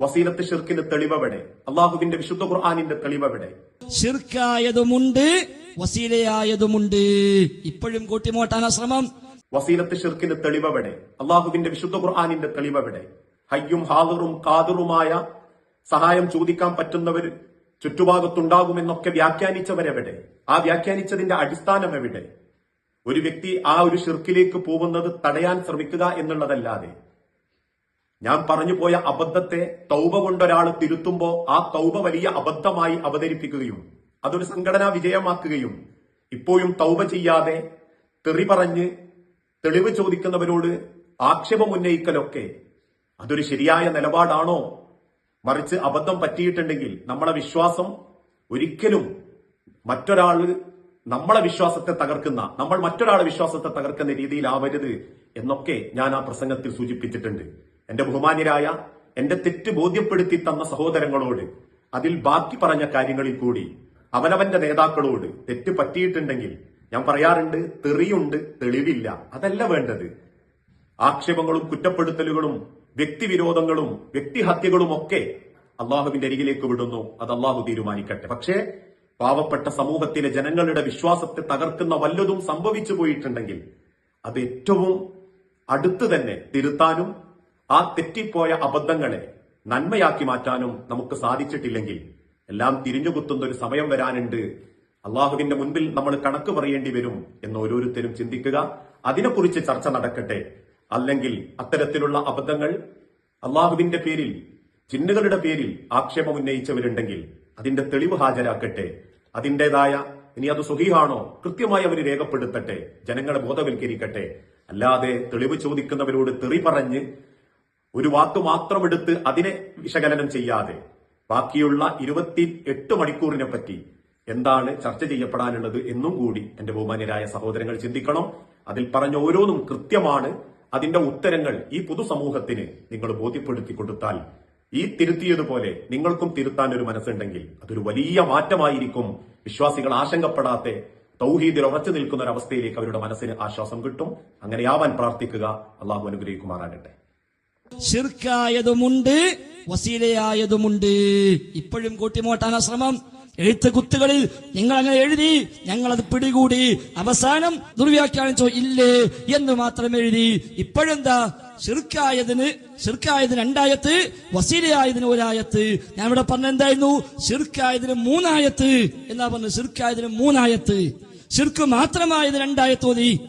വസീലത്ത് ഷിർക്കിന്റെ തെളിവെവിടെ. അള്ളാഹുവിന്റെ വിശുദ്ധ ഖുർആാനിന്റെ തെളിവെവിടെ. ഷിർക്കായതുമുണ്ട് വസീലയായതുമുണ്ട്. ഇപ്പോഴും കൂട്ടിമോട്ടാണ് ശ്രമം. വസീലത്ത് ഷിർക്കിന്റെ തെളിവെവിടെ. അള്ളാഹുവിന്റെ വിശുദ്ധ ഖുർആാനിന്റെ തെളിവെവിടെ. ഹയ്യും ഹാദറും കാതറുമായ സഹായം ചോദിക്കാൻ പറ്റുന്നവർ ചുറ്റുഭാഗത്തുണ്ടാകുമെന്നൊക്കെ വ്യാഖ്യാനിച്ചവരെവിടെ? ആ വ്യാഖ്യാനിച്ചതിന്റെ അടിസ്ഥാനം എവിടെ? ഒരു വ്യക്തി ആ ഒരു ഷിർക്കിലേക്ക് പോകുന്നത് തടയാൻ ശ്രമിക്കുക എന്നുള്ളതല്ലാതെ ഞാൻ പറഞ്ഞു പോയ അബദ്ധത്തെ തൗബ കൊണ്ടൊരാൾ തിരുത്തുമ്പോൾ ആ തൗബ വലിയ അബദ്ധമായി അവതരിപ്പിക്കുകയും അതൊരു സംഘടനാ വിജയമാക്കുകയും ഇപ്പോഴും തൗബ ചെയ്യാതെ തെറി പറഞ്ഞ് തെളിവ് ചോദിക്കുന്നവരോട് ആക്ഷേപം ഉന്നയിക്കലൊക്കെ അതൊരു ശരിയായ നിലപാടാണോ? മറിച്ച് അബദ്ധം പറ്റിയിട്ടുണ്ടെങ്കിൽ നമ്മളെ വിശ്വാസം ഒരിക്കലും മറ്റൊരാൾ നമ്മളെ വിശ്വാസത്തെ തകർക്കുന്ന നമ്മൾ മറ്റൊരാളെ വിശ്വാസത്തെ തകർക്കുന്ന രീതിയിലാവരുത് എന്നൊക്കെ ഞാൻ ആ പ്രസംഗത്തിൽ സൂചിപ്പിച്ചിട്ടുണ്ട്. എന്റെ ബഹുമാന്യരായ എന്റെ തെറ്റ് ബോധ്യപ്പെടുത്തി തന്ന സഹോദരങ്ങളോട് അതിൽ ബാക്കി പറഞ്ഞ കാര്യങ്ങളിൽ കൂടി അവനവന്റെ നേതാക്കളോട് തെറ്റ് പറ്റിയിട്ടുണ്ടെങ്കിൽ ഞാൻ പറയാറുണ്ട് തെറിയുണ്ട് തെളിവില്ല. അതല്ല വേണ്ടത്. ആക്ഷേപങ്ങളും കുറ്റപ്പെടുത്തലുകളും വ്യക്തിവിരോധങ്ങളും വ്യക്തിഹത്യകളും ഒക്കെ അള്ളാഹുവിന്റെ അരികിലേക്ക് വിടുന്നു. അത് അള്ളാഹു തീരുമാനിക്കട്ടെ. പക്ഷേ പാവപ്പെട്ട സമൂഹത്തിലെ ജനങ്ങളുടെ വിശ്വാസത്തെ തകർക്കുന്ന വല്ലതും സംഭവിച്ചു പോയിട്ടുണ്ടെങ്കിൽ അത് ഏറ്റവും അടുത്ത് തന്നെ തിരുത്താനും ആ തെറ്റിപ്പോയ അബദ്ധങ്ങളെ നന്മയാക്കി മാറ്റാനും നമുക്ക് സാധിച്ചിട്ടില്ലെങ്കിൽ എല്ലാം തിരിഞ്ഞുകുത്തുന്ന ഒരു സമയം വരാനുണ്ട്. അള്ളാഹുവിന്റെ മുൻപിൽ നമ്മൾ കണക്ക് പറയേണ്ടി വരും എന്ന് ഓരോരുത്തരും ചിന്തിക്കുക. അതിനെക്കുറിച്ച് ചർച്ച നടക്കട്ടെ. അല്ലെങ്കിൽ അത്തരത്തിലുള്ള അബദ്ധങ്ങൾ അള്ളാഹുവിന്റെ പേരിൽ ചിന്നുകളുടെ പേരിൽ ആക്ഷേപം ഉന്നയിച്ചവരുണ്ടെങ്കിൽ അതിന്റെ തെളിവ് ഹാജരാക്കട്ടെ. അതിന്റേതായ ഇനി അത് സുഖിയാണോ കൃത്യമായി അവർ രേഖപ്പെടുത്തട്ടെ. ജനങ്ങളെ ബോധവൽക്കരിക്കട്ടെ. അല്ലാതെ തെളിവ് ചോദിക്കുന്നവരോട് തെറി പറഞ്ഞ് ഒരു വാക്ക് മാത്രം എടുത്ത് അതിനെ വിശകലനം ചെയ്യാതെ ബാക്കിയുള്ള ഇരുപത്തി എട്ട് മണിക്കൂറിനെ പറ്റി എന്താണ് ചർച്ച ചെയ്യപ്പെടാനുള്ളത് എന്നും കൂടി എന്റെ ബഹുമാന്യരായ സഹോദരങ്ങൾ ചിന്തിക്കണം. അതിൽ പറഞ്ഞ ഓരോന്നും കൃത്യമാണ്. അതിന്റെ ഉത്തരങ്ങൾ ഈ പൊതുസമൂഹത്തിന് നിങ്ങൾ ബോധ്യപ്പെടുത്തി കൊടുത്താൽ ഈ തിരുത്തിയതുപോലെ നിങ്ങൾക്കും തിരുത്താൻ ഒരു മനസ്സുണ്ടെങ്കിൽ അതൊരു വലിയ മാറ്റമായിരിക്കും. വിശ്വാസികൾ ആശങ്കപ്പെടാത്ത തൗഹീദിൽ ഉറച്ചു നിൽക്കുന്ന ഒരു അവസ്ഥയിലേക്ക് അവരുടെ മനസ്സിന് ആശ്വാസം കിട്ടും. അങ്ങനെയാവാൻ പ്രാർത്ഥിക്കുക. അള്ളാഹു അനുഗ്രഹിക്കുമാറാകട്ടെ. ഷിർക്കായതുമുണ്ട് വസീലയായതുമുണ്ട്. ഇപ്പോഴും കൂട്ടിമോട്ടാണ് ശ്രമം. എഴുത്ത് കുത്തുകളിൽ നിങ്ങൾ അങ്ങനെ എഴുതി ഞങ്ങൾ അത് പിടികൂടി. അവസാനം ദുർവ്യാഖ്യാനിച്ചോ ഇല്ലേ എന്ന് മാത്രം എഴുതി. ഇപ്പോഴെന്താ? ഷിർക്കായതിന് ഷിർക്കായതിന് രണ്ടായത്ത് വസീലയായതിന് ഒരായത്ത്. ഞാൻ ഇവിടെ പറഞ്ഞ എന്തായിരുന്നു? ഷിർക്കായതിന് മൂന്നായത്ത്. എന്നാ പറഞ്ഞു ഷിർക്കായതിന് മൂന്നായത്ത്. ഷിർക്ക് മാത്രമായത് രണ്ടായത്ത് ഓതി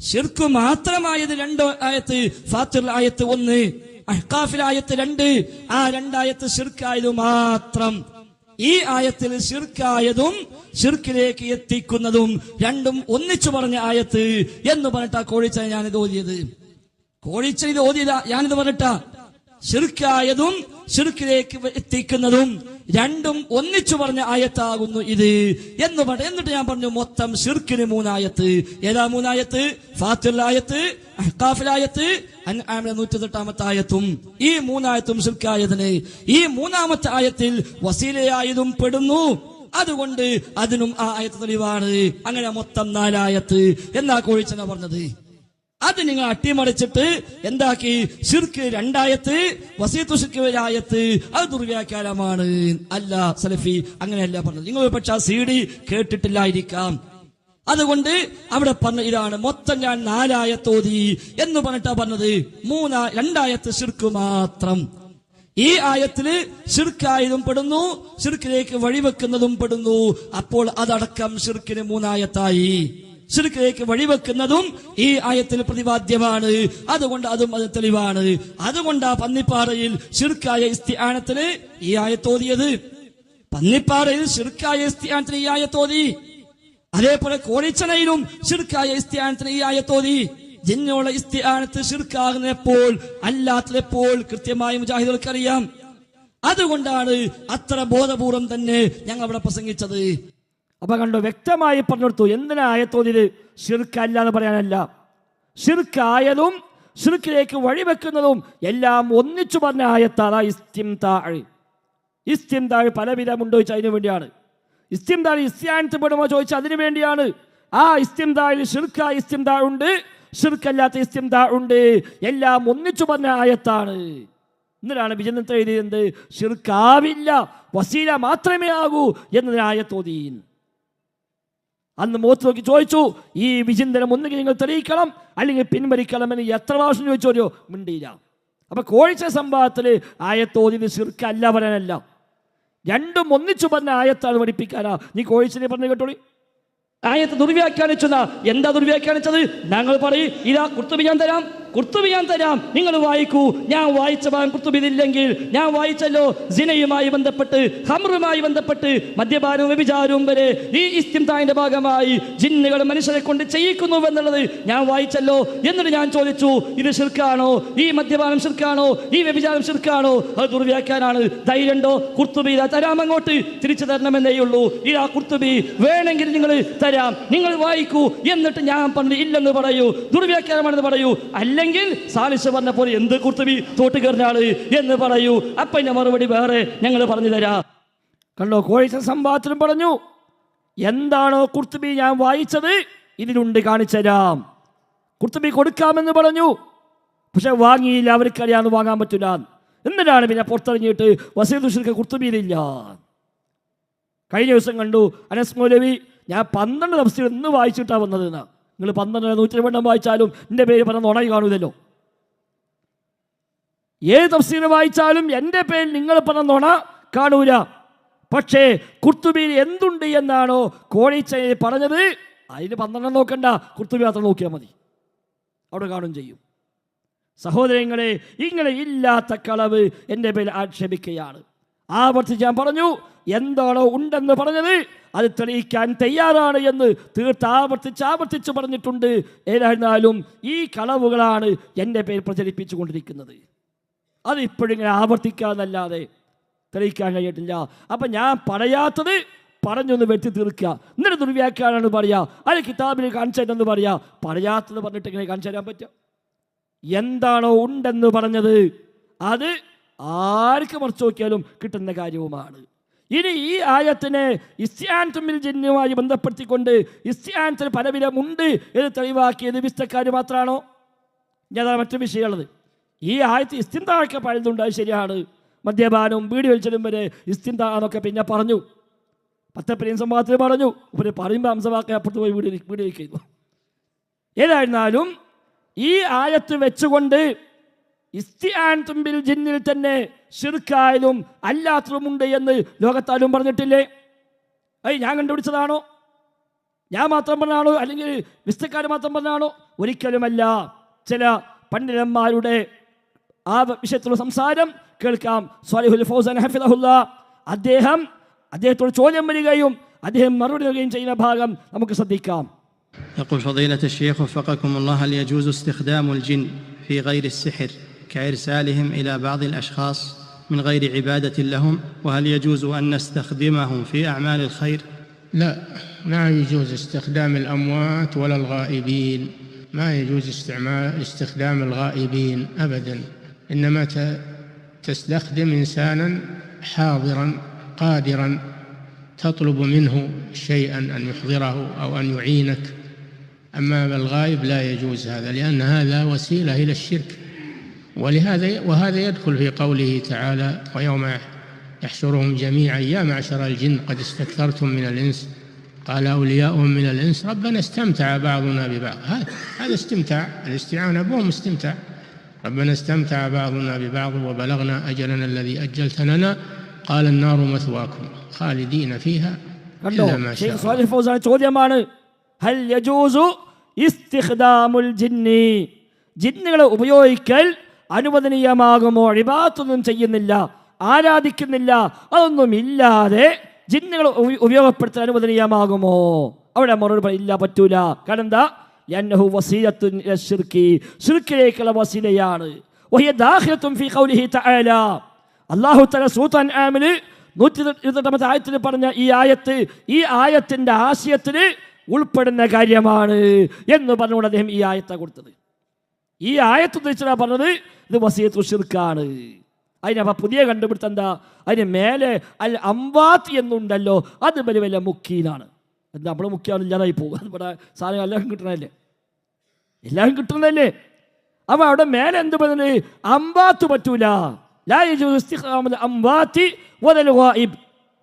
ഷിർക്ക് മാത്രമായത് രണ്ട് ആയത്ത് ഫാത്തിർ ആയത്ത് ഒന്ന് അഹ്കാഫിൽ ആയത്ത് രണ്ട് ആ രണ്ടായത്ത് ഷിർക്കായത് മാത്രം. ഈ ആയത്തിൽ ഷിർക്കായതും ഷിർക്കിലേക്ക് എത്തിക്കുന്നതും രണ്ടും ഒന്നിച്ചു പറഞ്ഞ ആയത്ത് എന്ന് പറഞ്ഞിട്ടാ കോഴിച്ച ഞാനിത് ഓതിയത്. കോഴിച്ച ഇത് ഓതിയതാ ഞാനിത് പറഞ്ഞിട്ടാ. ഷിർക്കായതും ഷിർക്കിലേക്ക് എത്തിക്കുന്നതും രണ്ടും ഒന്നിച്ചു പറഞ്ഞ ആയത്താകുന്നു ഇത്. എന്ന് പറഞ്ഞു എന്നിട്ട് ഞാൻ പറഞ്ഞു മൊത്തം ഷിർക്കിന് മൂന്നായത്ത്. ഏതാ മൂന്നായത്ത്? ഫാത്തുലായത്ത് അഹ്കാഫിലായത്ത് അൻആമിലെ നൂറ്റിത്തെട്ടാമത്തെ ആയത്തും ഈ മൂന്നായത്തും ഷിർക്കായതിന് ഈ മൂന്നാമത്തെ ആയത്തിൽ വസീലയായതും പെടുന്നു. അതുകൊണ്ട് അതിനും ആ ആയത്ത് തെളിവാണ്. അങ്ങനെ മൊത്തം നാലായത്ത്. എന്നാ കോഴിച്ചന പറഞ്ഞത്? അത് നിങ്ങൾ അട്ടിമറിച്ചിട്ട് എന്താക്കി? ഷിർക്ക് രണ്ടായത്ത് വസീത്തു ഷിർക്ക് ഒരായത്ത്. അത് ദുർവ്യാഖ്യാനമാണ്. അല്ല സലഫി അങ്ങനെയല്ല പറഞ്ഞത്. നിങ്ങൾ പക്ഷെ സി ഡി കേട്ടിട്ടില്ലായിരിക്കാം. അതുകൊണ്ട് അവിടെ പറഞ്ഞ ഇതാണ് മൊത്തം ഞാൻ നാലായത്തോതി എന്ന് പറഞ്ഞിട്ടാ പറഞ്ഞത്. മൂന്നാ രണ്ടായത്ത് ഷിർക്ക് മാത്രം. ഈ ആയത്തിൽ ഷിർക്കായതും പെടുന്നു ഷിർക്കിലേക്ക് വഴിവെക്കുന്നതും പെടുന്നു. അപ്പോൾ അതടക്കം ശിർക്കിന് മൂന്നായത്തായി. ഷിർക്കിലേക്ക് വഴിവെക്കുന്നതും ഈ ആയത്തിൽ പ്രതിപാദ്യമാണ് അതുകൊണ്ട് അതും അത് തെളിവാണ്. അതുകൊണ്ട് ആ പന്നിപ്പാറയിൽ ശിർക്കായ ഇസ്തിയാനത്തിന് ഈ ആയത്തോതിയത് പന്നിപ്പാറയിൽ ശിർക്കായ ഇസ്തിയാനത്തിന് ഈ ആയത്തോതി അതേപോലെ കോഴിച്ചനയിലും ശിർക്കായ ഇസ്തിയാനത്തിന് ഈ ആയത്തോതി ജിന്നോള ഇസ്തിയാനത്ത് ശിർക്കാകുന്നപ്പോൾ അല്ലാത്തപ്പോൾ കൃത്യമായി മുജാഹിദുകൾക്ക് അറിയാം അതുകൊണ്ടാണ് അത്ര ബോധപൂർവം തന്നെ ഞങ്ങൾ അവിടെ പ്രസംഗിച്ചത്. അപ്പൊ കണ്ടു വ്യക്തമായി പറഞ്ഞെടുത്തു എന്തിനാ ആയത്തോതിത് ഷിർക്കല്ല എന്ന് പറയാനല്ല. ഷിർക്കായതും ഷിർക്കിലേക്ക് വഴിവെക്കുന്നതും എല്ലാം ഒന്നിച്ചു പറഞ്ഞ ആയത്താണ് ഇസ്തിംതാഴ് ഇസ്തിം താഴ് പലവിധമുണ്ടോ ചോദിച്ചാൽ അതിനു വേണ്ടിയാണ്. ഇസ്തിംതാഴ് ഇസ്യാനത്ത് പെടുമോ ചോദിച്ചാൽ അതിനു വേണ്ടിയാണ്. ആ ഇസ്തിം താഴിൽ ഷിർക്ക ഇസ്തിം താഴുണ്ട് ഷിർക്കല്ലാത്ത ഇസ്തിം താഴുണ്ട് എല്ലാം ഒന്നിച്ചു പറഞ്ഞ ആയത്താണ്. എന്നിട്ടാണ് വിജയനത്തെ എഴുതിയത്? ഷിർക്കാവില്ല വസീല മാത്രമേ ആകൂ എന്നതിനായ തോതീൻ അന്ന് മുഖത്ത് നോക്കി ചോദിച്ചു ഈ വിചിന്തനം ഒന്നുകിൽ നിങ്ങൾ തെളിയിക്കണം അല്ലെങ്കിൽ പിൻവലിക്കണം എന്ന് എത്ര പ്രാവശ്യം ചോദിച്ചോരോ മിണ്ടിയില്ല. അപ്പൊ കോഴിച്ച സംഭവത്തിൽ ആയത്തോതിന് ശിർക്കല്ല പറയാനല്ല രണ്ടും ഒന്നിച്ചു പറഞ്ഞ ആയത്താണ് പഠിപ്പിക്കാനാ. നീ കോഴിച്ചിനെ പറഞ്ഞു കേട്ടോളി. ആയത്ത് ദുർവ്യാഖ്യാനിച്ചതാ എന്താ ദുർവ്യാഖ്യാനിച്ചത്? ഞങ്ങൾ പറയും ഇതാ കുർത്തുബി ഞാൻ തരാം. കുർത്തുബി ഞാൻ തരാം. നിങ്ങൾ വായിക്കൂ. ഞാൻ വായിച്ച ഭാഗം കുർത്തുബിതില്ലെങ്കിൽ ഞാൻ വായിച്ചല്ലോ. സിനയുമായി ബന്ധപ്പെട്ട് ഹമറുമായി ബന്ധപ്പെട്ട് മദ്യപാനവും വ്യഭിചാരവും വരെ ഈ ഇസ്തിംതാന്റെ ഭാഗമായി ജിന്നുകൾ മനുഷ്യരെ കൊണ്ട് ചെയ്യിക്കുന്നു എന്നുള്ളത് ഞാൻ വായിച്ചല്ലോ എന്നിട്ട് ഞാൻ ചോദിച്ചു ഇത് ശിർക്കാണോ? ഈ മദ്യപാനം ശിർക്കാണോ? ഈ വ്യഭിചാരം ശിർക്കാണോ? അത് ദുർവ്യാഖ്യാനാണ്. ധൈര്യണ്ടോ കുർത്തുബി ഇതാ തരാം അങ്ങോട്ട്. തിരിച്ചു തരണമെന്നേ ഉള്ളൂ. ആ കുർത്തുബി. വേണമെങ്കിൽ നിങ്ങൾ തരാം. നിങ്ങൾ വായിക്കൂ. എന്നിട്ട് ഞാൻ പറഞ്ഞു ഇല്ലെന്ന് പറയൂ. ദുർവ്യാഖ്യാനമാണെന്ന് പറയൂ. അല്ലെങ്കിൽ സാലിസ് പറഞ്ഞപ്പോൾ എന്ത് കുർത്തുബി? തോട്ട് കയറിഞ്ഞാൾ എന്ന് പറയൂ. അപ്പൊ ഞാൻ മറുപടി വേറെ ഞങ്ങൾ പറഞ്ഞു തരാം. കണ്ടോ കോഴിച്ച സംവാദത്തിനും പറഞ്ഞു. എന്താണോ കുർത്തുബി ഞാൻ വായിച്ചത്? ഇതിലുണ്ട് കാണിച്ചുതരാം കുർത്തുബി കൊടുക്കാമെന്ന് പറഞ്ഞു. പക്ഷെ വാങ്ങിയില്ല അവർക്കറിയാന്ന് വാങ്ങാൻ പറ്റില്ല. എന്നിട്ടാണ് പിന്നെ പുറത്തിറങ്ങിയിട്ട് ഉഷർക്ക് കുർത്തുബിയിലില്ല? കഴിഞ്ഞ ദിവസം കണ്ടു അനസ് മൗലവി ഞാൻ പന്ത്രണ്ട് തഫ്സീർ ഇന്ന് വായിച്ചിട്ടാണ് വന്നത് നിങ്ങൾ പന്ത്രണ്ട് നൂറ്റി രണ്ടെണ്ണം വായിച്ചാലും എന്റെ പേര് പറഞ്ഞ ഉണങ്ങി കാണൂലല്ലോ. ഏത് തഫ്സീർ വായിച്ചാലും എന്റെ പേരിൽ നിങ്ങൾ പറഞ്ഞ നുണ കാണൂല. പക്ഷേ കുർത്തുബിയിൽ എന്തുണ്ട് എന്നാണോ കോഴിച്ചയിൽ പറഞ്ഞത് അതിന് പന്ത്രണ്ടെണ്ണം നോക്കണ്ട കുർത്തുബി മാത്രം നോക്കിയാൽ മതി. അവിടെ കാണും ചെയ്യും. സഹോദരങ്ങളെ ഇങ്ങനെ ഇല്ലാത്ത കളവ് എന്റെ പേരിൽ ആക്ഷേപിക്കുകയാണ്. ആവർത്തിച്ച് ഞാൻ പറഞ്ഞു. എന്താണോ ഉണ്ടെന്ന് പറഞ്ഞത് അത് തെളിയിക്കാൻ തയ്യാറാണ് എന്ന് തീർത്ത് ആവർത്തിച്ച് ആവർത്തിച്ച് പറഞ്ഞിട്ടുണ്ട്. ഏതായിരുന്നാലും ഈ കളവുകളാണ് എന്റെ പേര് പ്രചരിപ്പിച്ചു കൊണ്ടിരിക്കുന്നത് അത് ഇപ്പോഴും ഇങ്ങനെ ആവർത്തിക്കാന്നല്ലാതെ തെളിയിക്കാൻ കഴിയട്ടില്ല അപ്പം ഞാൻ പറയാത്തത് പറഞ്ഞൊന്ന് വെട്ടി തീർക്കുക. എന്നിട്ട് ദുർവ്യാഖ്യാനാണ് പറയുക അത് കിതാബിൽ കാണിച്ചു തരാമെന്ന് പറയുക പറയാത്തത് പറഞ്ഞിട്ട് എങ്ങനെ കാണിച്ചു തരാൻ പറ്റുക എന്താണോ ഉണ്ടെന്ന് പറഞ്ഞത് അത് ആർക്ക് മറിച്ച് നോക്കിയാലും കിട്ടുന്ന കാര്യവുമാണ് ഇനി ഈ ആയത്തിനെ ഇസ്യാൻ തുമ്മിൽ ജന്യമായി ബന്ധപ്പെടുത്തിക്കൊണ്ട് ഇസ്യാനത്തിന് പലവിധമുണ്ട് എന്ന് തെളിവാക്കിയത് വിസ്തക്കാർ മാത്രമാണോ ഞാൻ മറ്റു വിഷയമുള്ളത് ഈ ആയത്ത് ഇസ്തിന്താക്കെ പഴുതുണ്ട് അത് ശരിയാണ് മദ്യപാനവും വീട് വലിച്ചതും വരെ ഇസ്തിന്ത എന്നൊക്കെ പിന്നെ പറഞ്ഞു പത്തപ്പനെയും സംഭവത്തിൽ പറഞ്ഞു ഇവർ പറയുമ്പോൾ അംസവാക്കെ അപ്പുറത്ത് പോയി വീട് വീട് വയ്ക്കുന്നു ഏതായിരുന്നാലും ഈ ആയത്ത് വെച്ചുകൊണ്ട് ഇസ്തിയാൻ തുമ്പിൽ ജിന്നിൽ തന്നെ ഷിർക്കായാലും അല്ലാത്തതുമുണ്ട് എന്ന് ലോകത്താലും പറഞ്ഞിട്ടില്ലേ അയ് ഞാൻ കണ്ടുപിടിച്ചതാണോ ഞാൻ മാത്രം പറഞ്ഞാണോ അല്ലെങ്കിൽ വിസ്തക്കാർ മാത്രം പറഞ്ഞാണോ ഒരിക്കലുമല്ല ചില പണ്ഡിതന്മാരുടെ ആ വിഷയത്തിലുള്ള സംസാരം കേൾക്കാം സ്വാലിഹുൽ ഫൗസൻ ഹഫിദഹുല്ല അദ്ദേഹം അദ്ദേഹത്തോട് ചോദ്യം വരികയും അദ്ദേഹം മറുപടി നൽകുകയും ചെയ്യുന്ന ഭാഗം നമുക്ക് ശ്രദ്ധിക്കാം يقول فضيلة الشيخ وفقكم الله هل يجوز استخدام الجن في غير السحر كإرسالهم إلى بعض الأشخاص من غير عبادة لهم وهل يجوز أن نستخدمهم في أعمال الخير؟ لا ما يجوز استخدام الأموات ولا الغائبين. ما يجوز استعمال استخدام الغائبين أبدا. إنما تستخدم إنسانا حاضرا قادرا تطلب منه شيئا أن يحضره أو أن يعينك. أما الغائب لا يجوز هذا لأن هذا وسيلة إلى الشرك. ولهذا وهذا يدخل في قوله تعالى ويوم يحشرهم جميعا يا معشر الجن قد استكثرتم من الإنس قال أولياؤهم من الإنس ربنا استمتع بعضنا ببعض هذا هذا استمتاع الاستعانة بهم استمتاع ربنا استمتع بعضنا ببعض وبلغنا أجلنا الذي أجلت لنا قال النار مثواكم خالدين فيها കണ്ടോ إلا ما شاء ഷെയ്ഖ് الله സ്വാലിഹ് ഫൗസാൻ ചോദ്യമാണ് ഹൽ യജൂസു ഇസ്തിഖ്ദാമുൽ ജിന്നി ജിന്നുകളെ ഉപയോഗിക്കൽ അനുവദനീയമാകുമോ? അഴിബാത്തൊന്നും ചെയ്യുന്നില്ല ആരാധിക്കുന്നില്ല അതൊന്നും ഇല്ലാതെ ജിന്നുകളെ ഉപ- ഉപയോഗപ്പെടുത്താൻ അനുവദനീയമാകുമോ? അവിടെ മറുപടി ഇല്ല പറ്റൂല. കാരണം എന്താ? ലന്നഹു വസീലത്തുൻ ശിർക്കി. ശിർക്കിലേക്കുള്ള വസീലയാണ്. വഹിയ ദാഖിലത്തുൻ ഫീ ഖൗലിഹി തആല. അല്ലാഹു തആല സൂറത്ത് അൻആമിൽ നൂറ്റി ഇരുപത്തെട്ടാമത്തെ ആയത്തിൽ പറഞ്ഞ ഈ ആയത്ത് ഈ ആയത്തിന്റെ ആശയത്തിൽ ഉൾപ്പെടുന്ന കാര്യമാണ് എന്ന് പറഞ്ഞുകൊണ്ട് അദ്ദേഹം ഈ ആയത്ത കൊടുത്തത്. ഈ ആയത്ത് ഉദ്ദേശിച്ചാ പറഞ്ഞത്? ഇത് വസീയത്ത് ഷിർക്കാണ് അതിനപ്പ പുതിയ കണ്ടുപിടുത്തം എന്താ? അതിന് മേലെ അൽ അംവാത്ത് എന്നുണ്ടല്ലോ അത് വലിയ വലിയ മുക്കീനാണ് എന്താ നമ്മൾ മുക്കിയാണ് ഇല്ലാതായി പോകും. ഇവിടെ സാധനം എല്ലാവർക്കും കിട്ടണല്ലേ എല്ലാവരും കിട്ടുന്നതല്ലേ അപ്പൊ അവിടെ മേലെ എന്ത് പറയുന്നത്? അംബാത്ത് പറ്റൂല. യജൂസു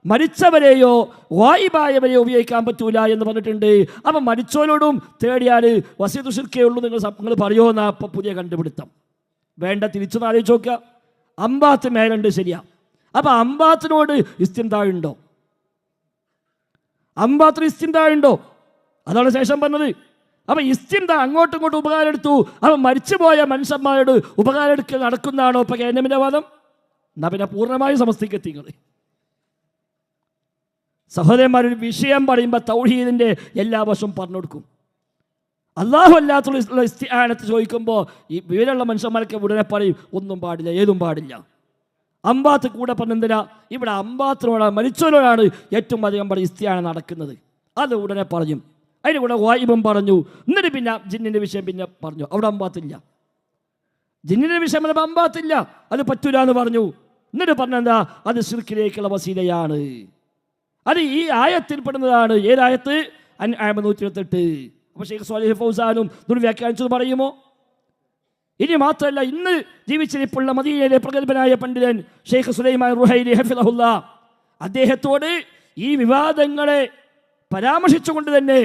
മരിച്ചവരെയോ വായിബായവരെയോ ഉപയോഗിക്കാൻ പറ്റൂല എന്ന് പറഞ്ഞിട്ടുണ്ട്. അപ്പം മരിച്ചവരോടും തേടിയാൽ വസീദ് ശിർക്കേ ഉള്ളൂ നിങ്ങൾ നിങ്ങൾ നിങ്ങൾ പറയുമോ അപ്പം പുതിയ കണ്ടുപിടുത്തം. വേണ്ട തിരിച്ചു ആലോചിച്ച് നോക്കുക അമ്പാത്ത് മേലുണ്ട് ശരിയാ. അപ്പം അമ്പാത്തിനോട് ഇസ്തിന്താഴുണ്ടോ അമ്പാത്തിന് ഇസ്തിന്താഴുണ്ടോ അതാണ് ശേഷം പറഞ്ഞത്. അപ്പം ഇസ്തിന്ത അങ്ങോട്ടും ഇങ്ങോട്ടും ഉപകാരം എടുത്തു. അപ്പം മരിച്ചുപോയ മനുഷ്യന്മാരോട് ഉപകാരം എടുക്കുക നടക്കുന്നതാണോ ഇപ്പം കേന്ദ്രമിന്റെ വാദം? എന്നാ പിന്നെ പൂർണമായും സമസ്തിക്ക് നിങ്ങൾ സഹോദരന്മാരൊരു വിഷയം പറയുമ്പോൾ തൗഹീദിന്റെ എല്ലാ വശവും പറഞ്ഞു കൊടുക്കും അള്ളാഹു അല്ലാത്തുള്ള ഇസ്തിആനത്ത് ചോദിക്കുമ്പോൾ ഈ വിവരമുള്ള മനുഷ്യന്മാർക്ക് ഉടനെ പറയും ഒന്നും പാടില്ല ഏതും പാടില്ല. അമ്പാത്ത് കൂടെ പറഞ്ഞെന്തിനാ ഇവിടെ അമ്പാത്തിനോടാണ് മരിച്ചവരോടാണ് ഏറ്റവും അധികം പറയും ഇസ്തിയാന നടക്കുന്നത്. അത് ഉടനെ പറഞ്ഞു. അതിന് കൂടെ വായിബം പറഞ്ഞു. എന്നിട്ട് പിന്നെ ജിന്നിന്റെ വിഷയം പിന്നെ പറഞ്ഞു. അവിടെ അമ്പാത്തില്ല. ജിന്നിന്റെ വിഷയം അമ്പാത്തില്ല. അത് പറ്റൂല എന്ന് പറഞ്ഞു. എന്നിട്ട് പറഞ്ഞെന്താ അത് സിർക്കിലേക്കുള്ള വസീലയാണ്. അത് ഈ ആയത്തിൽ പെടുന്നതാണ്. ഏതായത്ത് നൂറ്റി ഇരുപത്തെട്ട് അപ്പോൾ ഷെയ്ഖ് സ്വാലിഹ് ഫൗസാനും ദുർവ്യാഖ്യാനിച്ചത് പറയുമോ? ഇനി മാത്രമല്ല ഇന്ന് ജീവിച്ചിരിപ്പുള്ള മദീനയിലെ പ്രഗത്ഭനായ പണ്ഡിതൻ ഷെയ്ഖ് സുലൈമാൻ റുഹൈലി അദ്ദേഹത്തോട് ഈ വിവാദങ്ങളെ പരാമർശിച്ചുകൊണ്ട് തന്നെ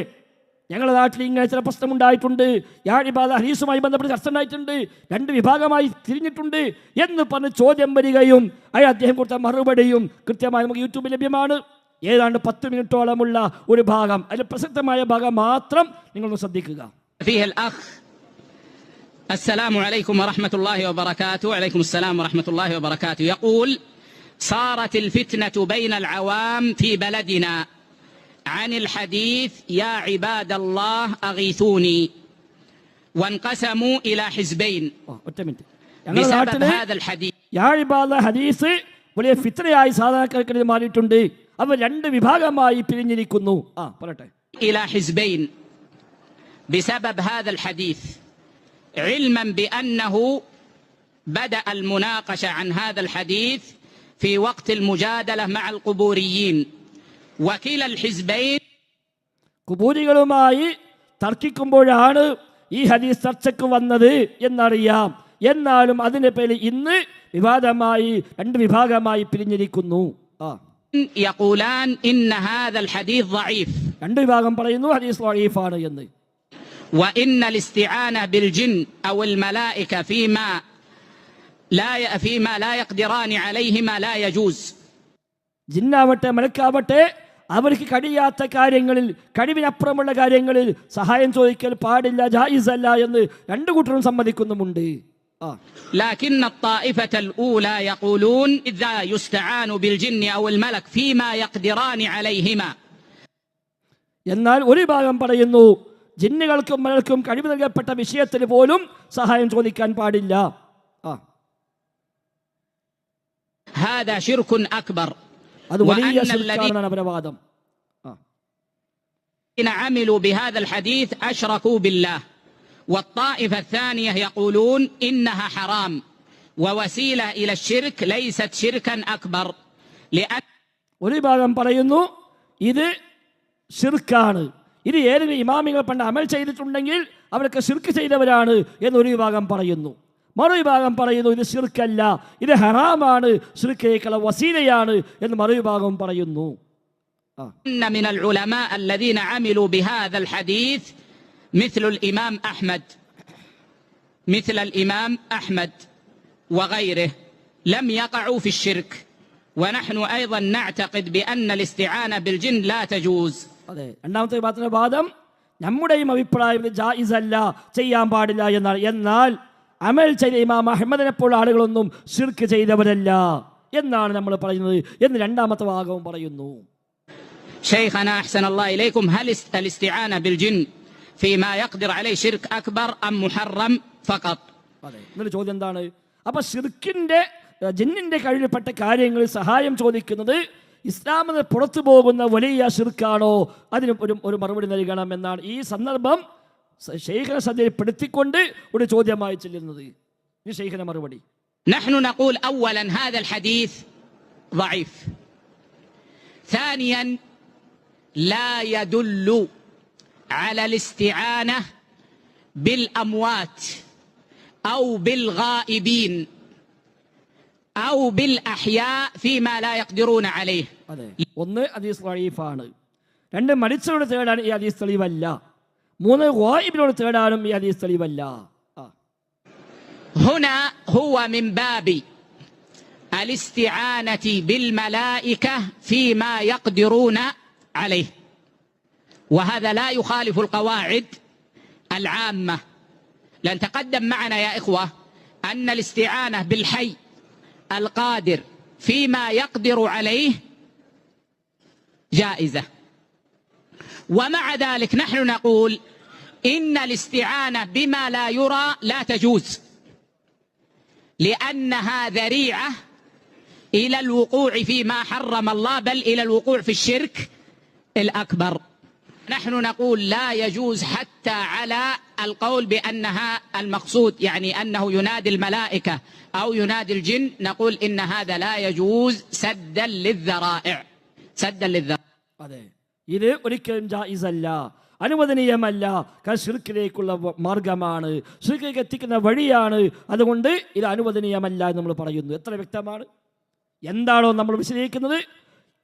ഞങ്ങളുടെ നാട്ടിൽ ഇങ്ങനെ ചില പ്രശ്നമുണ്ടായിട്ടുണ്ട്. യാഴിബാധ ഹരീസുമായി ബന്ധപ്പെട്ട് ചർച്ച ഉണ്ടായിട്ടുണ്ട്. രണ്ട് വിഭാഗമായി തിരിഞ്ഞിട്ടുണ്ട് എന്ന് പറഞ്ഞ് ചോദ്യം വരികയും അയാൾ അദ്ദേഹം കൊടുത്ത മറുപടിയും കൃത്യമായി നമുക്ക് യൂട്യൂബിൽ ലഭ്യമാണ്. ഏതാണ്ട് പത്ത് മിനിറ്റോളമുള്ള ഒരു ഭാഗം അതിൽ പ്രസക്തമായ ഭാഗം മാത്രം നിങ്ങളൊന്ന് ശ്രദ്ധിക്കുക فيه الأخ السلام عليكم ورحمة الله وبركاته وعليكم السلام ورحمة الله وبركاته يقول صارت الفتنة بين العوام في بلدنا عن الحديث يا عباد الله أغيثوني وانقسموا إلى حزبين ഓ, ഒറ്റ മിനിറ്റ് ഞങ്ങളുടെ بسبب നാട്ടില് هذا الحديث യാഴിബാധ ഹദീസ് വലിയ ഫിത്രയായി സാധാരണക്കാർക്ക് മാറിയിട്ടുണ്ട് അവ രണ്ട് വിഭാഗമായി പിരിഞ്ഞിരിക്കുന്നു ആ പറയട്ടെ إلى حزبين بسبب هذا الحديث علما بأنه بدأ المناقشة عن هذا الحديث في وقت المجادلة مع القبوريين وكلا الحزبين കുബൂരികളുമായി തർക്കിക്കുമ്പോഴാണ് ഈ ഹദീസ് ചർച്ചയ്ക്ക് വന്നത് എന്നറിയാം എന്നാലും അതിന്റെ പേരിൽ ഇന്ന് വിവാദമായി രണ്ട് വിഭാഗമായി പിരിഞ്ഞിരിക്കുന്നു ആ يقولان إن هذا الحديث ضعيف രണ്ട് വിഭാഗം പറയുന്നു ഹദീസ് വഴീഫാണ് എന്ന് وإن الاستعانة بالجن أو الملائكة فيما لا ي- فيما لا يقدران عليهما لا يجوز ജിന്നാവട്ടെ മലക്കാവട്ടെ അവർക്ക് കഴിയാത്ത കാര്യങ്ങളിൽ കഴിവിനപ്പുറമുള്ള കാര്യങ്ങളിൽ സഹായം ചോദിക്കൽ പാടില്ല ജായിസ് അല്ല എന്ന് രണ്ടു കൂട്ടരും സമ്മതിക്കുന്നുമുണ്ട് ആ لكن الطائفة الأولى يقولون إذا يستعان بالجن أو الملك فيما يقدران عليهما എന്നാൽ ഒരു ഭാഗം പറയുന്നു ജിന്നുകൾക്കും മലർക്കും കഴിവ് നൽകപ്പെട്ട വിഷയത്തിന് പോലും സഹായം ചോദിക്കാൻ പാടില്ല ആ هذا شرك أكبر അത് വലിയ وأن الذين ശിർക്കാണെന്നാണ് അവരുടെ വാദം ആ عملوا بهذا الحديث أشركوا بالله والطائفة الثانية يقولون إنها حرام ووسيلة إلى الشرك ليست شركا أكبر لأن ഒരു ഭാഗം പറയുന്നു ഇത് ഷിർക്കാണ് ഇത് ഏതെങ്കിലും ഇമാമികൾ പണ്ട് അമൽ ചെയ്തിട്ടുണ്ടെങ്കിൽ അവരൊക്കെ ഷിർക്ക് ചെയ്തവരാണ് എന്നൊരു വിഭാഗം പറയുന്നു മറുവിഭാഗം പറയുന്നു ഇത് ഷിർക്കല്ല ഇത് ഹറാമാണ് ഷിർക്കേക്കുള്ള വസീലയാണ് എന്ന് മറുവിഭാഗം പറയുന്നു ആ أن من العلماء الذين عملوا بهذا الحديث مثل الإمام أحمد مثل الإمام أحمد وغيره لم يقعوا في الشرك ونحن أيضا نعتقد بأن الاستعانة بالجن لا تجوز അതെ രണ്ടാമത്തെ വിഭാഗത്തിന്റെ വാദം നമ്മുടെയും അഭിപ്രായം ഇത് ജായിസ് അല്ല ചെയ്യാൻ പാടില്ല എന്നാണ് എന്നാൽ അമൽ ചെയ്ത ഇമാം അഹമ്മദിനെ പോലുള്ള ആളുകളൊന്നും ഷിർക്ക് ചെയ്തവരല്ല എന്നാണ് നമ്മൾ പറയുന്നത് എന്ന് രണ്ടാമത്തെ ഭാഗവും പറയുന്നു شيخنا أحسن الله إليكم هل است- الاستعانة بالجن فيما يقدر عليه شرك أكبر أم محرم فقط അതെ എന്നൊരു ചോദ്യം എന്താണ് അപ്പൊ ഷിർക്കിന്റെ ഏഹ്, ജിന്നിന്റെ കഴിവിൽപ്പെട്ട കാര്യങ്ങളിൽ സഹായം ചോദിക്കുന്നത് ഇസ്ലാമിന് പുറത്തു പോകുന്ന വലിയ ഷിർക്കാണോ അതിന് ഒരു ഒരു മറുപടി നൽകണം എന്നാണ് ഈ സന്ദർഭം ഷെയ്ഖിനെ ശ്രദ്ധയിൽപ്പെടുത്തിക്കൊണ്ട് ഒരു ചോദ്യമായി ചെല്ലുന്നത് ഈ ഷെയ്ഖിന്റെ മറുപടി نحن نقول اولا هذا الحديث ضعيف ثانيا لا يدل على الاستعانه بالاموات او بالغائبين أو بالأحياء فيما لا يقدرون عليه അതെ ഒന്ന് ഹദീസ് വഴീഫാണ് രണ്ട് മരിച്ചവരോട് തേടാൻ ഈ ഹദീസ് തെളിവല്ല മൂന്ന് വായിബിനോട് തേടാനും ഈ ഹദീസ് തെളിവല്ല ആ هنا هو من باب الاستعانة بالملائكة فيما يقدرون عليه وهذا لا يخالف القواعد العامة. لأن تقدم معنا يا إخوة أن الاستعانة بالحي القادر فيما يقدر عليه جائزة. ومع ذلك نحن نقول إن الاستعانة بما لا يرى لا تجوز لأنها ذريعة إلى الوقوع فيما حرم الله بل إلى الوقوع في الشرك الأكبر. نحن نقول لا يجوز حتى على القول بأنها المقصود يعني أنه ينادي الملائكة أو ينادي الجن نقول إن هذا لا يجوز سدا للذرائع سدا للذرائع അതെ ഇത് ഒരിക്കലും ജായിസല്ല അനുവദനീയമല്ല കാരണം ഷിർക്കിലേക്കുള്ള വ- മാർഗമാണ് ഷിർക്കിലേക്ക് എത്തിക്കുന്ന വഴിയാണ് അതുകൊണ്ട് ഇത് അനുവദനീയമല്ല എന്ന് നമ്മൾ പറയുന്നു എത്ര വ്യക്തമാണ് എന്താണോ നമ്മൾ വിശദീകരിക്കുന്നത്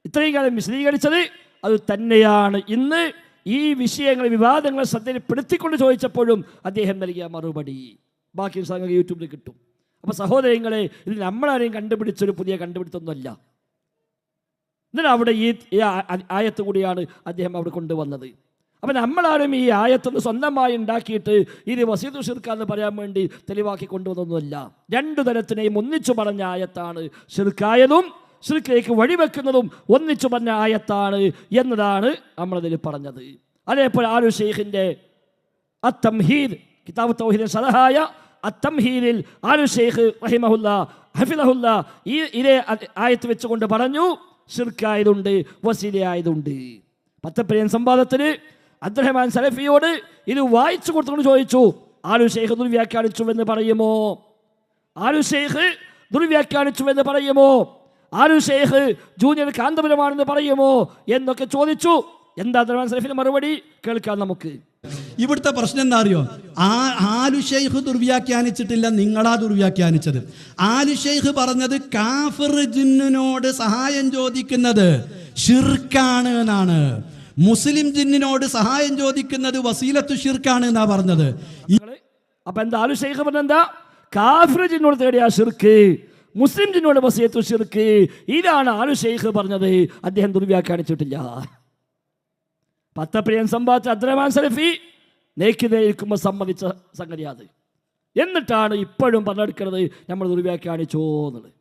ഇത്രയും കാലം വിശദീകരിച്ചത് അത് തന്നെയാണ് ഇന്ന് ഈ വിഷയങ്ങൾ വിവാദങ്ങൾ ശ്രദ്ധയിൽപ്പെടുത്തിക്കൊണ്ട് ചോദിച്ചപ്പോഴും അദ്ദേഹം നൽകിയ മറുപടി. ബാക്കി സംഗതി യൂട്യൂബിൽ കിട്ടും. അപ്പോൾ സഹോദരങ്ങളെ ഇത് നമ്മളാരെയും കണ്ടുപിടിച്ചൊരു പുതിയ കണ്ടുപിടുത്തൊന്നുമല്ല. എന്നിട്ട് അവിടെ ഈ ആയത്ത് കൂടിയാണ് അദ്ദേഹം അവിടെ കൊണ്ടുവന്നത്. അപ്പം നമ്മളാരും ഈ ആയത്തൊന്ന് സ്വന്തമായി ഉണ്ടാക്കിയിട്ട് ഇത് വസീദു ഷിർക്ക എന്ന് പറയാൻ വേണ്ടി തെളിവാക്കി കൊണ്ടുവന്നൊന്നുമല്ല. രണ്ടു തരത്തിനെയും ഒന്നിച്ചു പറഞ്ഞ ആയത്താണ് ഷിർക്കായതും ഷിർക്കിലേക്ക് വഴിവെക്കുന്നതും ഒന്നിച്ചു പറഞ്ഞ ആയത്താണ് എന്നതാണ് നമ്മളതിൽ പറഞ്ഞത്. അതേപോലെ ആലു ഷെയ്ഖിന്റെ അത്തംഹീദ് കിതാബ് തൗഹീദിന്റെ സലഹായ അത്തംഹീദിൽ ആലു ഷെയ്ഖ് റഹിമഹുല്ല ഹഫിലഹുല്ല ഈ ഇതേ ആയത്ത് വെച്ചുകൊണ്ട് പറഞ്ഞു ഷിർക്കായതുണ്ട് വസീലയായതുണ്ട്. പത്തപ്പരിയൻ സംവാദത്തിൽ അബ്ദുറഹ്മാൻ സലഫിയോട് ഇത് വായിച്ചു കൊടുത്തുകൊണ്ട് ചോദിച്ചു ആലു ഷെയ്ഖ് ദുർവ്യാഖ്യാനിച്ചു എന്ന് പറയുമോ? ആലു ഷെയ്ഖ് ദുർവ്യാഖ്യാനിച്ചു എന്ന് പറയുമോ? ഷെയ്ഖ് ജൂനിയർ കാന്തപുരമാണെന്ന് പറയുമോ എന്നൊക്കെ ചോദിച്ചു. എന്താ സലഫിന്റെ മറുപടി? കേൾക്കാം നമുക്ക്. ഇവിടുത്തെ പ്രശ്നം എന്താ അറിയോ? ആ ആലു ഷെയ്ഖ് ദുർവ്യാഖ്യാനിച്ചിട്ടില്ല നിങ്ങളാ ദുർവ്യാഖ്യാനിച്ചത്. ആലു ഷെയ്ഖ് പറഞ്ഞത് കാഫിർ ജിന്നിനോട് സഹായം ചോദിക്കുന്നത് ഷിർക്കാണ് എന്നാണ്. മുസ്ലിം ജിന്നിനോട് സഹായം ചോദിക്കുന്നത് വസീലത്തു ഷിർക്കാണ് എന്നാ പറഞ്ഞത്. അപ്പൊ എന്താ ആലു ഷെയ്ഖ് പറഞ്ഞെന്താ കാഫിർ ജിന്നോട് തേടിയാ ഷിർക്ക് മുസ്ലിം ജിന്നോട് വസിയത്തു ഷിർക്ക് ഇതാണ് ആലു ഷെയ്ഖ് പറഞ്ഞത്. അദ്ദേഹം ദുർവ്യാഖ്യാനിച്ചിട്ടില്ല. പത്തപ്രിയൻ സമ്പാദിച്ച അദ്രമാൻ സലഫി നേക്കിതേക്കുമ്പോൾ സമ്മതിച്ച സംഗതി അത്. എന്നിട്ടാണ് ഇപ്പോഴും പറഞ്ഞെടുക്കുന്നത് നമ്മൾ ദുർവ്യാഖ്യാനിച്ചോ എന്നുള്ളത്.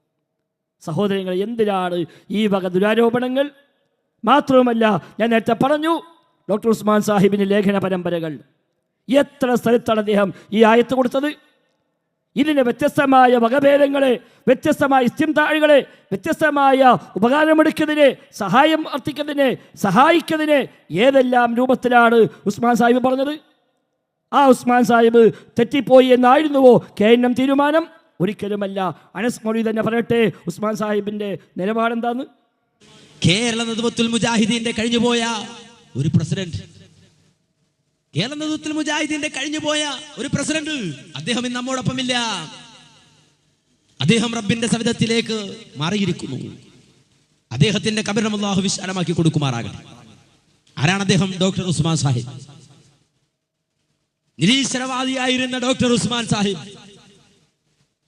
സഹോദരങ്ങൾ എന്തിനാണ് ഈ വക ദുരാരോപണങ്ങൾ? മാത്രവുമല്ല ഞാൻ നേരത്തെ പറഞ്ഞു ഡോക്ടർ ഉസ്മാൻ സാഹിബിന്റെ ലേഖന പരമ്പരകൾ. എത്ര സ്ഥലത്താണ് അദ്ദേഹം ഈ ആയത്ത് കൊടുത്തത്? ഇതിന് വ്യത്യസ്തമായ വകഭേദങ്ങളെ വ്യത്യസ്തമായ ഇസ്തിംതാഴികളെ വ്യത്യസ്തമായ ഉപകാരമെടുക്കുന്നതിന് സഹായം അർത്ഥിക്കുന്നതിന് സഹായിക്കുന്നതിന് ഏതെല്ലാം രൂപത്തിലാണ് ഉസ്മാൻ സാഹിബ് പറഞ്ഞത്? ആ ഉസ്മാൻ സാഹിബ് തെറ്റിപ്പോയി എന്നായിരുന്നുവോ? കെ എൻ എം തീരുമാനം? ഒരിക്കലുമല്ല. അനസ് മൊഴി തന്നെ പറയട്ടെ ഉസ്മാൻ സാഹിബിന്റെ നിലപാടെന്താന്ന് കേരള നേതൃത്വത്തിൽ മുജാഹിദീന്റെ കഴിഞ്ഞുപോയ ഒരു പ്രസിഡന്റ് കേരള നേതൃത്വത്തിൽ മുജാഹിദിന്റെ കഴിഞ്ഞുപോയ ഒരു പ്രസിഡന്റ് അദ്ദേഹം ഇന്ന് നമ്മോടൊപ്പമില്ല. അദ്ദേഹം റബ്ബിന്റെ സവിധത്തിലേക്ക് മാറിയിരിക്കുന്നു. അദ്ദേഹത്തിന്റെ കബരം അള്ളാഹു വിശാലമാക്കി കൊടുക്കുമാറാകട്ടെ. ആരാണ് അദ്ദേഹം? ഡോക്ടർ ഉസ്മാൻ സാഹിബ്. നിരീശ്വരവാദിയായിരുന്ന ഡോക്ടർ ഉസ്മാൻ സാഹിബ്.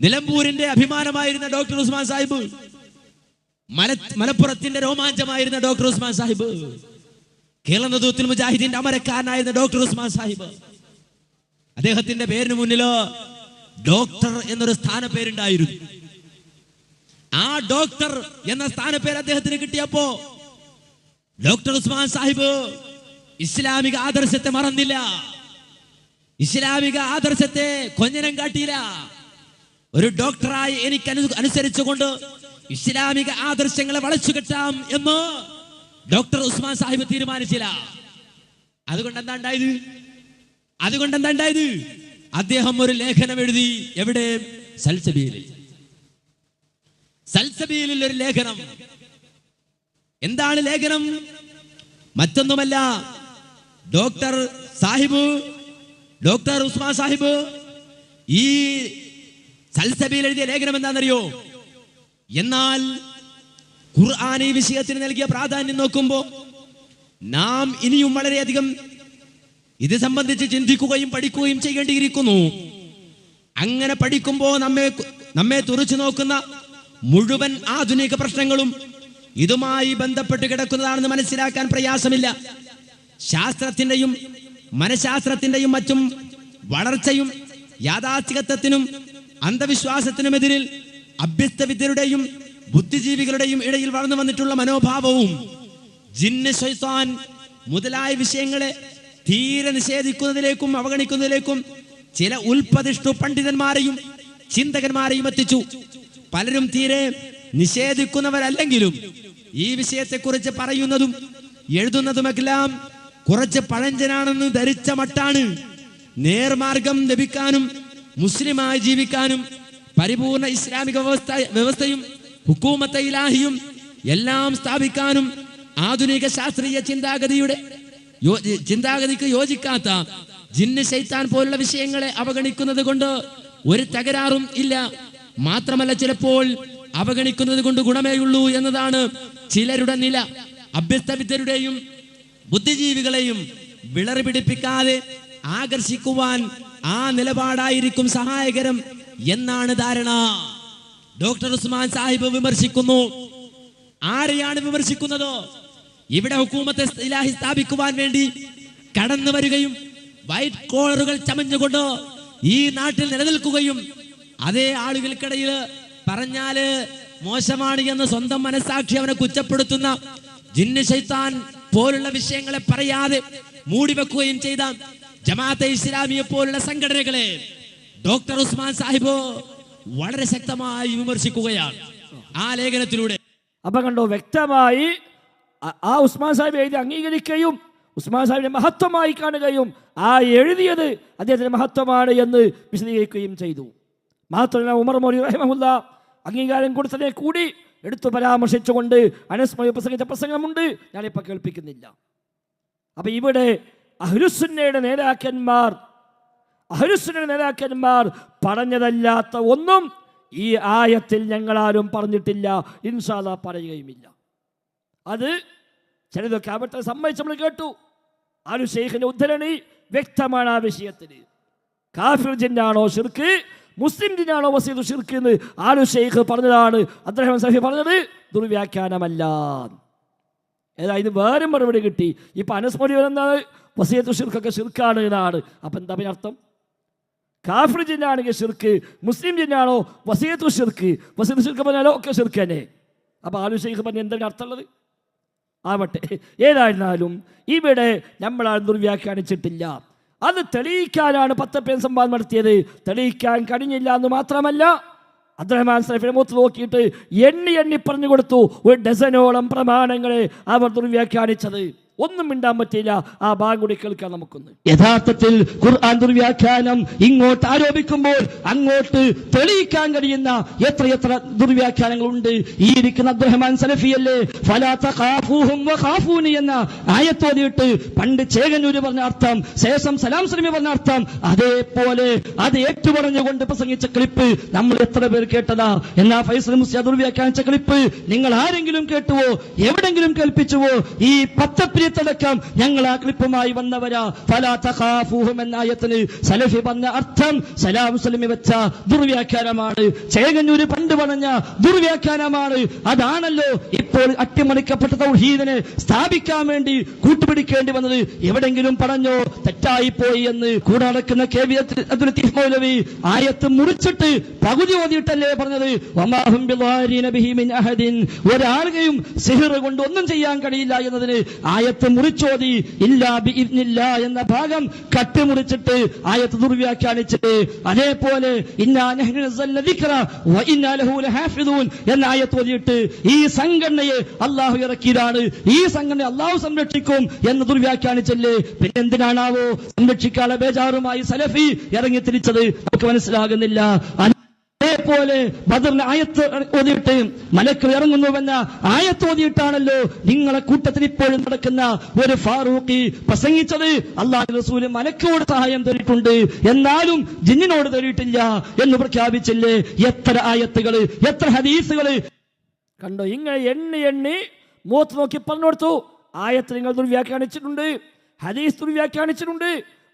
നിലമ്പൂരിന്റെ അഭിമാനമായിരുന്ന ഡോക്ടർ ഉസ്മാൻ സാഹിബ്. മല മലപ്പുറത്തിന്റെ രോമാഞ്ചമായിരുന്ന ഡോക്ടർ ഉസ്മാൻ സാഹിബ്. കേരള നേതൃത്വത്തിൽ മുജാഹിദിന്റെ അമരക്കാരനായിരുന്ന ഡോക്ടർ ഉസ്മാൻ സാഹിബ്. അദ്ദേഹത്തിന്റെ പേരിന് മുന്നിൽ ഡോക്ടർ എന്നൊരു സ്ഥാനപ്പേരുണ്ടായിരുന്നു. ആ ഡോക്ടർ എന്ന സ്ഥാനപ്പേര് അദ്ദേഹത്തിന് കിട്ടിയപ്പോ ഡോക്ടർ ഉസ്മാൻ സാഹിബ് ഇസ്ലാമിക ആദർശത്തെ മറന്നില്ല. ഇസ്ലാമിക ആദർശത്തെ കൊഞ്ഞനം കാട്ടിയില്ല. ഒരു ഡോക്ടറായി എനിക്ക് അനു- അനുസരിച്ചുകൊണ്ട് ഇസ്ലാമിക ആദർശങ്ങളെ വളച്ചു കെട്ടാം എന്ന് ഡോക്ടർ ഉസ്മാൻ സാഹിബ് തീരുമാനിച്ചില്ല. അതുകൊണ്ട് എന്താ ഉണ്ടായത് അതുകൊണ്ട് എന്താ ഉണ്ടായത് അദ്ദേഹം ഒരു ലേഖനം എഴുതി എവിടെ? സൽസബീലിൽ സൽസബീലിൽ ഒരു ലേഖനം. എന്താണ് ലേഖനം? മറ്റൊന്നുമല്ല ഡോക്ടർ സാഹിബ് ഡോക്ടർ ഉസ്മാൻ സാഹിബ് ഈ സൽസബിയിൽ എഴുതിയ ലേഖനം എന്താണെന്നറിയോ? എന്നാൽ ഖുർആൻ വിഷയത്തിന് നൽകിയ പ്രാധാന്യം നോക്കുമ്പോൾ നാം ഇനിയും വളരെയധികം ഇത് സംബന്ധിച്ച് ചിന്തിക്കുകയും പഠിക്കുകയും ചെയ്യേണ്ടിയിരിക്കുന്നു. അങ്ങനെ പഠിക്കുമ്പോൾ നമ്മെ നമ്മെ തുറച്ചു നോക്കുന്ന മുഴുവൻ ആധുനിക പ്രശ്നങ്ങളും ഇതുമായി ബന്ധപ്പെട്ട് കിടക്കുന്നതാണെന്ന് മനസ്സിലാക്കാൻ പ്രയാസമില്ല. ശാസ്ത്രത്തിന്റെയും മനഃശാസ്ത്രത്തിന്റെയും മറ്റും വളർച്ചയും യാഥാർത്ഥികത്വത്തിനും അന്ധവിശ്വാസത്തിനുമെതിരിൽ അഭ്യസ്തവിദ്യരുടെയും ബുദ്ധിജീവികളുടെയും ഇടയിൽ വളർന്നു വന്നിട്ടുള്ള മനോഭാവവും ജിന്ന് ശൈത്താൻ മുതലായ വിഷയങ്ങളെ തീരെ നിഷേധിക്കുന്നതിലേക്കും അവഗണിക്കുന്നതിലേക്കും ചില ഉൽപ്പതിഷ്ണു പണ്ഡിതന്മാരെയും ചിന്തകന്മാരെയും എത്തിച്ചു. പലരും തീരെ നിഷേധിക്കുന്നവരല്ലെങ്കിലും ഈ വിഷയത്തെക്കുറിച്ച് പറയുന്നതും എഴുതുന്നതുമെല്ലാം കുറച്ച് പഴഞ്ചനാണെന്ന് ധരിച്ച മട്ടാണ്. നേർമാർഗം ലഭിക്കാനും മുസ്ലിമായി ജീവിക്കാനും പരിപൂർണ ഇസ്ലാമിക വ്യവസ്ഥ വ്യവസ്ഥയും ഹുക്കൂമത്തെ ഇലാഹിയും എല്ലാം സ്ഥാപിക്കാനും ആധുനിക ശാസ്ത്രീയ ചിന്താഗതിയുടെ ചിന്താഗതിക്ക് യോജിക്കാത്ത ജിന്ന് ശൈത്താൻ പോലുള്ള വിഷയങ്ങളെ അവഗണിക്കുന്നത് കൊണ്ട് ഒരു തകരാറും ഇല്ല. മാത്രമല്ല ചിലപ്പോൾ അവഗണിക്കുന്നത് കൊണ്ട് ഗുണമേയുള്ളൂ എന്നതാണ് ചിലരുടെ നില. അഭ്യസ്തവിദ്യരുടെയും ബുദ്ധിജീവികളെയും വിളറി പിടിപ്പിക്കാതെ ആകർഷിക്കുവാൻ ആ നിലപാടായിരിക്കും സഹായകരം എന്നാണ് ധാരണ. ഡോക്ടർ ഉസ്മാൻ സാഹിബ് വിമർശിക്കുന്നു. ആരെയാണ് വിമർശിക്കുന്നത്? ഇവിടെ ഹുക്കൂമത്തെ ഇലാഹി സ്ഥാപിക്കുവാൻ വേണ്ടി കടന്നു വരികയും വൈറ്റ് കോളറുകൾ ചമഞ്ഞുകൊണ്ട് ഈ നാട്ടിൽ നിലനിൽക്കുകയും അതേ ആളുകൾക്കിടയിൽ പറഞ്ഞാൽ മോശമാണ് എന്ന് സ്വന്തം മനസ്സാക്ഷി അവനെ കുറ്റപ്പെടുത്തുന്ന ജിന്നു ശൈത്താൻ പോലുള്ള വിഷയങ്ങളെ പറയാതെ മൂടിവെക്കുകയും ചെയ്ത ജമാഅത്തെ ഇസ്ലാമിയെ പോലുള്ള സംഘടനകളെ ഡോക്ടർ ഉസ്മാൻ സാഹിബ് വളരെ ശക്തമായി വിമർശിക്കുകയാണ്. ആ ലേഖനത്തിലൂടെ. അപ്പൊ കണ്ടോ വ്യക്തമായി ആ- ഉസ്മാൻ സാഹിബ് എഴുതി അംഗീകരിക്കുകയും ഉസ്മാൻ സാഹിബിനെ മഹത്വമായി കാണുകയും ആ എഴുതിയത് അദ്ദേഹത്തിന്റെ മഹത്വമാണ് എന്ന് വിശദീകരിക്കുകയും ചെയ്തു. മാത്രമല്ല ഉമർ മോലി റഹ്മുല്ല അംഗീകാരം കൊടുത്തതിനെ കൂടി എടുത്തു പരാമർശിച്ചുകൊണ്ട് അനസ്മയ പ്രസംഗിച്ച പ്രസംഗമുണ്ട്. ഞാനിപ്പോൾ കേൾപ്പിക്കുന്നില്ല. അപ്പൊ ഇവിടെ അഹ്ലുസുന്നയുടെ നേതാക്കന്മാർ അഹ്ലുസുന്നയുടെ നേതാക്കന്മാർ പറഞ്ഞതല്ലാത്ത ഒന്നും ഈ ആയത്തിൽ ഞങ്ങളാരും പറഞ്ഞിട്ടില്ല. ഇൻഷാല്ല പറയുകയുമില്ല. അത് ചിലതൊക്കെ അവിടുത്തെ സമ്മതിച്ച് നമ്മൾ കേട്ടു. ആരു ഷെയ്ഖിന്റെ ഉദ്ധരണി വ്യക്തമാണ് ആ വിഷയത്തിന്. കാഫിർ ജിന്നാണോ ഷിർക്ക് മുസ്ലിം ജിന്നാണോ വസീദ് ഷിർക്ക് എന്ന് ആരു ഷെയ്ഖ് പറഞ്ഞതാണ്. അദ്ദേഹം സഹി പറഞ്ഞത് ദുർവ്യാഖ്യാനമല്ല. ഏതാ ഇത് വേറെ മറുപടി കിട്ടി. ഇപ്പൊ അനുസ്മരി എന്താണ് വസീദ് ഷിർക്കൊക്കെ ഷിർക്കാണ് എന്നാണ്. അപ്പൊ എന്താ പിന്നെ അർത്ഥം? കാഫിർ ജിന്നാണെങ്കിൽ ഷിർക്ക് മുസ്ലിം ജിന്നാണോ വസീത്തു ഷിർക്ക് വസീത്തു ഷിർക്ക് പറഞ്ഞാലോ ഒക്കെ ഷിർക്ക് തന്നെ. അപ്പോൾ ആലു ഷെയ്ഖ് പറഞ്ഞ എന്താണ് അർത്ഥമുള്ളത്? ആവട്ടെ. ഏതായിരുന്നാലും ഇവിടെ നമ്മൾ ദുർവ്യാഖ്യാനിച്ചിട്ടില്ല. അത് തെളിയിക്കാനാണ് പത്തപ്പേൻ സംവാദം നടത്തിയത്. തെളിയിക്കാൻ കഴിഞ്ഞില്ല എന്ന് മാത്രമല്ല മൂത്ത് മുത്ത് നോക്കിയിട്ട് എണ്ണി എണ്ണി പറഞ്ഞു കൊടുത്തു. ഒരു ഡസനോളം പ്രമാണങ്ങളെ അവർ ദുർവ്യാഖ്യാനിച്ചത്. ഒന്നും മിണ്ടാൻ പറ്റില്ല ആ ഭാഗം കൂടി കേൾക്കാൻ നമുക്കൊന്ന്. യഥാർത്ഥത്തിൽ ഖുർആൻ ദുർവ്യാഖ്യാനം ഇങ്ങോട്ട് ആരോപിക്കുമ്പോൾ അങ്ങോട്ട് തെളിയിക്കാൻ കഴിയുന്ന എത്ര എത്രയെത്ര ദുർവ്യാഖ്യാനങ്ങളുണ്ട്. ഈ ഇരിക്കുന്ന അബ്ദുറഹ്മാൻ ഫലാത്തൂഹും എന്ന ആയത്തോതിയിട്ട് പണ്ട് ചേകന്നൂര് പറഞ്ഞ അർത്ഥം ശേഷം സലാം സലമി പറഞ്ഞ അർത്ഥം അതേപോലെ അത് ഏറ്റുപറഞ്ഞുകൊണ്ട് പ്രസംഗിച്ച ക്ലിപ്പ് നമ്മൾ എത്ര പേർ കേട്ടതാ? എന്നാ ഫൈസൽ മുസ്ലിം ദുർവ്യാഖ്യാനിച്ച ക്ലിപ്പ് നിങ്ങൾ ആരെങ്കിലും കേട്ടുവോ? എവിടെങ്കിലും കേൾപ്പിച്ചുവോ? ഈ പത്തപ്പിരിയത്തടക്കം ഞങ്ങൾ ആ ക്ലിപ്പുമായി വന്നവരാ. ഫലാ തഖാഫൂഹും എന്ന ആയത്തിന് സലഫി പറഞ്ഞ അർത്ഥം സലാം സലമി വെച്ച ദുർവ്യാഖ്യാനമാണ്. ചേകഞ്ഞൂര് പണ്ട് പറഞ്ഞ ദുർവ്യാഖ്യാനമാണ്. അതാണല്ലോ ഇപ്പോൾ അട്ടിമറിക്കപ്പെട്ട തൗഹീദിനെ സ്ഥാപിക്കാൻ വേണ്ടി കൂട്ടുപിടിക്കേണ്ടി വന്നത്. എവിടെങ്കിലും പറഞ്ഞോ തെറ്റായി പോയി എന്ന് കൂടെ നടക്കുന്ന കെ വി അബ്ദുൽ മൗലവി ആയത്ത് മുറിച്ചിട്ട് പകുതി ഓതിയിട്ടല്ലേ പറഞ്ഞത്. ഒരാളുകയും സിഹിർ കൊണ്ട് ഒന്നും ചെയ്യാൻ കഴിയില്ല എന്നതിന് ആയത്ത് മുറിച്ചോതി. ഇല്ലാ ബിഇദ്നില്ല എന്ന ഭാഗം കട്ടിമുറിച്ചിട്ട് ആയത്ത് ദുർവ്യാഖ്യാനിച്ചിട്ട് അതേപോലെ എന്ന ആയത്ത് ഓതിയിട്ട് ഈ സംഘടനയെ അള്ളാഹു ഇറക്കിയതാണ്. ഈ സംഘടന അള്ളാഹു സംരക്ഷിക്കും എന്ന് ദുർവ്യാഖ്യാനിച്ചല്ലേ? പിന്നെ എന്തിനാണാവോ സംരക്ഷിക്കാനുള്ള ബേജാറുമായി സലഫി ഇറങ്ങി തിരിച്ചത്? നമുക്ക് മനസ്സിലാകുന്നില്ല. അതേപോലെ ബദറിന്റെ ആയത്ത് ഓതിയിട്ട് മലക്കൾ ഇറങ്ങുന്നുവെന്ന ആയത്ത് ഓതിയിട്ടാണല്ലോ നിങ്ങളെ കൂട്ടത്തിൽ ഇപ്പോഴും നടക്കുന്ന ഒരു ഫാറൂഖി പ്രസംഗിച്ചത്. അള്ളാഹു റസൂൽ മലക്കോട് സഹായം തരിട്ടുണ്ട് എന്നാലും ജിന്നിനോട് തരിയിട്ടില്ല എന്ന് പ്രഖ്യാപിച്ചില്ലേ? എത്ര ആയത്തുകൾ എത്ര ഹദീസുകൾ കണ്ടോ ഇങ്ങനെ എണ്ണി എണ്ണി മൂത്ത് നോക്കി പറഞ്ഞു കൊടുത്തു ആയത്ത് നിങ്ങൾ ദുർവ്യാഖ്യാനിച്ചിട്ടുണ്ട്. ഹദീസ് ദുർവ്യാഖ്യാനിച്ചിട്ടുണ്ട്.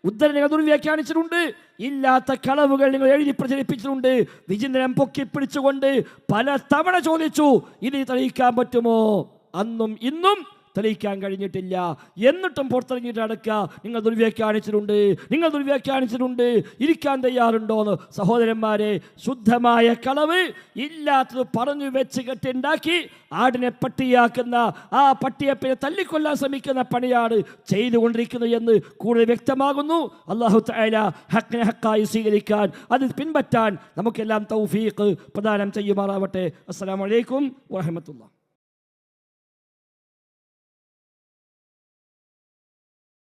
ഉദ്ധരണികൾ ദുർവ്യാഖ്യാനിച്ചിട്ടുണ്ട് ഇല്ലാത്ത കളവുകൾ നിങ്ങൾ എഴുതി പ്രചരിപ്പിച്ചിട്ടുണ്ട്. വിചിന്തനം പൊക്കി പിടിച്ചുകൊണ്ട് പല തവണ ചോദിച്ചു ഇത് തെളിയിക്കാൻ പറ്റുമോ? അന്നും ഇന്നും തെളിയിക്കാൻ കഴിഞ്ഞിട്ടില്ല. എന്നിട്ടും പുറത്തിറങ്ങിയിട്ട് അടക്കുക നിങ്ങൾ ദുർവ്യാഖ്യാനിച്ചിട്ടുണ്ട്. നിങ്ങൾ ദുർവ്യാഖ്യാനിച്ചിട്ടുണ്ട്. ഇരിക്കാൻ തയ്യാറുണ്ടോന്ന് സഹോദരന്മാരെ ശുദ്ധമായ കളവ് ഇല്ലാത്തത് പറഞ്ഞു വെച്ച് കെട്ടുണ്ടാക്കി ആടിനെ പട്ടിയാക്കുന്ന ആ പട്ടിയപ്പിനെ തല്ലിക്കൊല്ലാൻ ശ്രമിക്കുന്ന പണിയാണ് ചെയ്തുകൊണ്ടിരിക്കുന്നത് എന്ന് കൂടുതൽ വ്യക്തമാകുന്നു. അള്ളാഹു തആല ഹക്കിനെ ഹക്കായി സ്വീകരിക്കാൻ അത് പിൻപറ്റാൻ നമുക്കെല്ലാം തൗഫീഖ് പ്രദാനം ചെയ്യുമാറാവട്ടെ. അസ്സാം വലൈക്കും വറഹമത്തുള്ള